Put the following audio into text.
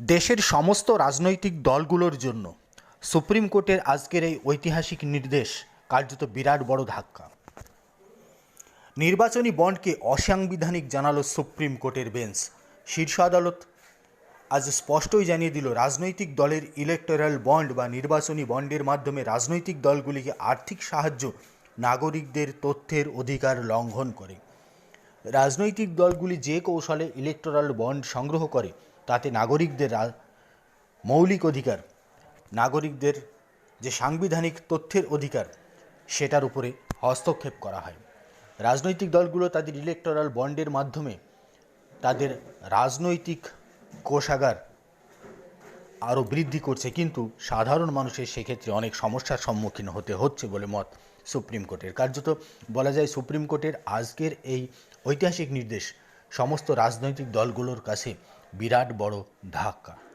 দেশের সমস্ত রাজনৈতিক দলগুলোর জন্য সুপ্রিম কোর্টের আজকের এই ঐতিহাসিক নির্দেশ কার্যত বিরাট বড় ধাক্কা। নির্বাচনী বন্ডকে অসাংবিধানিক জানালো সুপ্রিম কোর্টের বেঞ্চ। শীর্ষ আদালত আজ স্পষ্টই জানিয়ে দিল, রাজনৈতিক দলের ইলেকটোরাল বন্ড বা নির্বাচনী বন্ডের মাধ্যমে রাজনৈতিক দলগুলিকে আর্থিক সাহায্য নাগরিকদের তথ্যের অধিকার লঙ্ঘন করে। রাজনৈতিক দলগুলি যে কৌশলে ইলেকটোরাল বন্ড সংগ্রহ করে তাতে নাগরিকদের মৌলিক অধিকার, নাগরিকদের যে সাংবিধানিক তথ্যের অধিকার, সেটার উপরে হস্তক্ষেপ করা হয়। রাজনৈতিক দলগুলো তাদের ইলেকটোরাল বন্ডের মাধ্যমে তাদের রাজনৈতিক কোষাগার আরও বৃদ্ধি করছে। কিন্তু সাধারণ মানুষের সেক্ষেত্রে অনেক সমস্যার সম্মুখীন হতে হচ্ছে বলে মত সুপ্রিম কোর্টের। কার্যত বলা যায় সুপ্রিম কোর্টের আজকের এই ঐতিহাসিক নির্দেশ সমস্ত রাজনৈতিক দলগুলোর কাছে বিরাট বড় ধাক্কা।